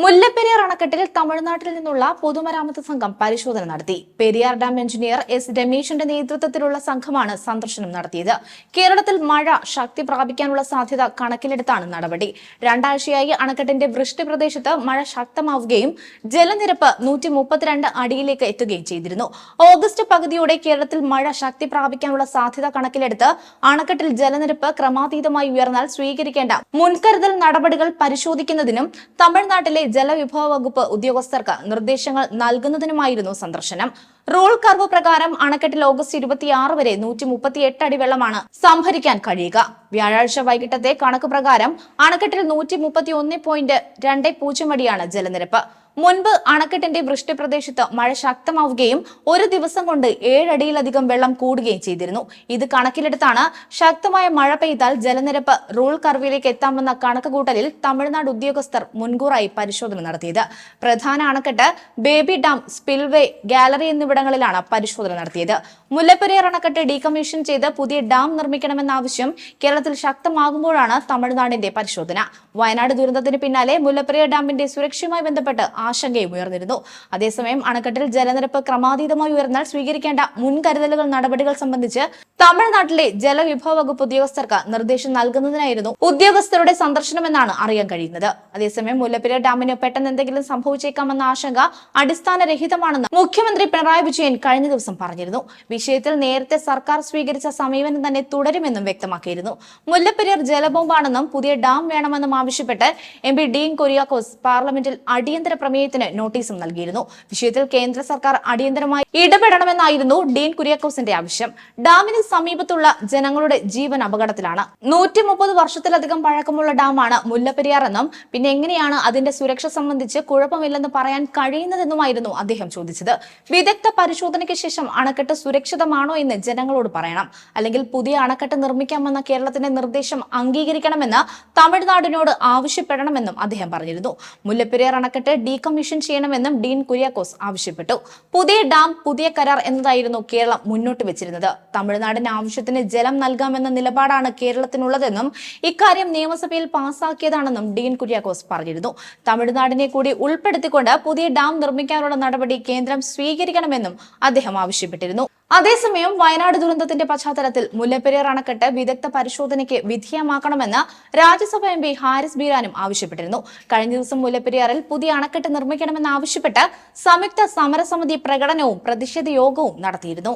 മുല്ലപ്പെരിയാർ അണക്കെട്ടിൽ തമിഴ്നാട്ടിൽ നിന്നുള്ള പൊതുമരാമത്ത് സംഘം പരിശോധന നടത്തി. പെരിയാർ ഡാം എഞ്ചിനീയർ എസ് രമേശിന്റെ നേതൃത്വത്തിലുള്ള സംഘമാണ് സന്ദർശനം നടത്തിയത്. കേരളത്തിൽ മഴ ശക്തി പ്രാപിക്കാനുള്ള സാധ്യത കണക്കിലെടുത്താണ് നടപടി. രണ്ടാഴ്ചയായി അണക്കെട്ടിന്റെ വൃഷ്ടി പ്രദേശത്ത് മഴ ശക്തമാവുകയും ജലനിരപ്പ് നൂറ്റി മുപ്പത്തിരണ്ട് അടിയിലേക്ക് എത്തുകയും ചെയ്തിരുന്നു. ഓഗസ്റ്റ് പകുതിയോടെ കേരളത്തിൽ മഴ ശക്തി പ്രാപിക്കാനുള്ള സാധ്യത കണക്കിലെടുത്ത് അണക്കെട്ടിൽ ജലനിരപ്പ് ക്രമാതീതമായി ഉയർന്നാൽ സ്വീകരിക്കേണ്ട മുൻകരുതൽ നടപടികൾ പരിശോധിക്കുന്നതിനും തമിഴ്നാട്ടിലെ ജലവിഭവ വകുപ്പ് ഉദ്യോഗസ്ഥർക്ക് നിർദ്ദേശങ്ങൾ നൽകുന്നതിനുമായിരുന്നു സന്ദർശനം. റോൾ കർവ് പ്രകാരം അണക്കെട്ടിൽ ഓഗസ്റ്റ് ഇരുപത്തിയാറ് വരെ നൂറ്റി മുപ്പത്തിയെട്ട് അടി വെള്ളമാണ് സംഭരിക്കാൻ കഴിയുക. വ്യാഴാഴ്ച വൈകിട്ടത്തെ കണക്ക് പ്രകാരം അണക്കെട്ടിൽ നൂറ്റി മുപ്പത്തി ഒന്ന് പോയിന്റ് രണ്ട് പൂജ്യം അടിയാണ് ജലനിരപ്പ്. മുൻപ് അണക്കെട്ടിന്റെ വൃഷ്ടി പ്രദേശത്ത് മഴ ശക്തമാവുകയും ഒരു ദിവസം കൊണ്ട് ഏഴടിയിലധികം വെള്ളം കൂടുകയും ചെയ്തിരുന്നു. ഇത് കണക്കിലെടുത്താണ് ശക്തമായ മഴ പെയ്താൽ ജലനിരപ്പ് റൂൾ കർവിലേക്ക് എത്താമെന്ന കണക്കുകൂട്ടലിൽ തമിഴ്നാട് ഉദ്യോഗസ്ഥർ മുൻകൂറായി പരിശോധന നടത്തിയത്. പ്രധാന അണക്കെട്ട് ബേബി ഡാം സ്പിൽവേ ഗാലറി എന്നിവിടങ്ങളിലാണ് പരിശോധന നടത്തിയത്. മുല്ലപ്പെരിയാർ അണക്കെട്ട് ഡീകമ്മീഷൻ ചെയ്ത് പുതിയ ഡാം നിർമ്മിക്കണമെന്ന ആവശ്യം കേരളത്തിൽ ശക്തമാകുമ്പോഴാണ് തമിഴ്നാടിന്റെ പരിശോധന. വയനാട് ദുരന്തത്തിന് പിന്നാലെ മുല്ലപ്പെരിയാർ ഡാമിന്റെ സുരക്ഷയുമായി ബന്ധപ്പെട്ട് ആശങ്കയും ഉയർന്നിരുന്നു. അതേസമയം അണക്കെട്ടിൽ ജലനിരപ്പ് ക്രമാതീതമായി ഉയർന്നാൽ സ്വീകരിക്കേണ്ട മുൻകരുതലുകൾ നടപടികൾ സംബന്ധിച്ച് തമിഴ്നാട്ടിലെ ജലവിഭവ വകുപ്പ് ഉദ്യോഗസ്ഥർക്ക് നിർദ്ദേശം നൽകുന്നതിനായിരുന്നു ഉദ്യോഗസ്ഥരുടെ സന്ദർശനമെന്നാണ് അറിയാൻ കഴിയുന്നത്. അതേസമയം മുല്ലപ്പെരിയ ഡാമിന് പെട്ടെന്ന് എന്തെങ്കിലും സംഭവിച്ചേക്കാമെന്ന ആശങ്ക അടിസ്ഥാനരഹിതമാണെന്ന് മുഖ്യമന്ത്രി പിണറായി വിജയൻ കഴിഞ്ഞ ദിവസം പറഞ്ഞിരുന്നു. വിഷയത്തിൽ നേരത്തെ സർക്കാർ സ്വീകരിച്ച സമീപനം തന്നെ തുടരുമെന്നും വ്യക്തമാക്കിയിരുന്നു. മുല്ലപ്പെരിയാർ ജലബോംബാണെന്നും പുതിയ ഡാം വേണമെന്നും ആവശ്യപ്പെട്ട് എം പി ഡീൻ കൊരിയാക്കോസ് പാർലമെന്റിൽ അടിയന്തര പ്രമേയത്തിന് നോട്ടീസും നൽകിയിരുന്നു. വിഷയത്തിൽ കേന്ദ്ര സർക്കാർ അടിയന്തരമായി ഇടപെടണമെന്നായിരുന്നു ഡീൻ കുര്യാക്കോസിന്റെ ആവശ്യം. ഡാമിന് സമീപത്തുള്ള ജനങ്ങളുടെ ജീവൻ അപകടത്തിലാണ്. നൂറ്റി മുപ്പത് വർഷത്തിലധികം പഴക്കമുള്ള ഡാമാണ് മുല്ലപ്പെരിയാർ എന്നും പിന്നെ എങ്ങനെയാണ് അതിന്റെ സുരക്ഷ സംബന്ധിച്ച് കുഴപ്പമില്ലെന്ന് പറയാൻ കഴിയുന്നതെന്നുമായിരുന്നു അദ്ദേഹം ചോദിച്ചത്. വിദഗ്ധ പരിശോധനയ്ക്ക് ശേഷം അണക്കെട്ട് സുരക്ഷിതമാണോ എന്ന് ജനങ്ങളോട് പറയണം. അല്ലെങ്കിൽ പുതിയ അണക്കെട്ട് നിർമ്മിക്കാമെന്ന കേരളത്തിന്റെ നിർദ്ദേശം അംഗീകരിക്കണമെന്ന് തമിഴ്നാടിനോട് ആവശ്യപ്പെടണമെന്നും അദ്ദേഹം പറഞ്ഞിരുന്നു. മുല്ലപ്പെരിയാർ അണക്കെട്ട് ഡീകമ്മീഷൻ ചെയ്യണമെന്നും ഡീൻ കുര്യാക്കോസ് ആവശ്യപ്പെട്ടു. പുതിയ ഡാം പുതിയ കരാർ എന്നതായിരുന്നു കേരളം മുന്നോട്ട് വെച്ചിരുന്നത്. തമിഴ്നാടിന് ആവശ്യത്തിന് ജലം നൽകാമെന്ന നിലപാടാണ് കേരളത്തിനുള്ളതെന്നും ഇക്കാര്യം നിയമസഭയിൽ പാസാക്കിയതാണെന്നും ഡീൻ കുര്യാക്കോസ് പറഞ്ഞിരുന്നു. തമിഴ്നാടിനെ കൂടി ഉൾപ്പെടുത്തിക്കൊണ്ട് പുതിയ ഡാം നിർമ്മിക്കാനുള്ള നടപടി കേന്ദ്രം സ്വീകരിക്കണമെന്നും അദ്ദേഹം ആവശ്യപ്പെട്ടിരുന്നു. അതേസമയം വയനാട് ദുരന്തത്തിന്റെ പശ്ചാത്തലത്തിൽ മുല്ലപ്പെരിയാർ അണക്കെട്ട് വിദഗ്ധ പരിശോധനയ്ക്ക് വിധേയമാക്കണമെന്ന് രാജ്യസഭ എം പി ഹാരിസ് ബീരാനും ആവശ്യപ്പെട്ടിരുന്നു. കഴിഞ്ഞ ദിവസം മുല്ലപ്പെരിയാറിൽ പുതിയ അണക്കെട്ട് നിർമ്മിക്കണമെന്ന് ആവശ്യപ്പെട്ട് സംയുക്ത സമരസമിതി പ്രകടനവും പ്രതിഷേധ യോഗവും നടത്തിയിരുന്നു.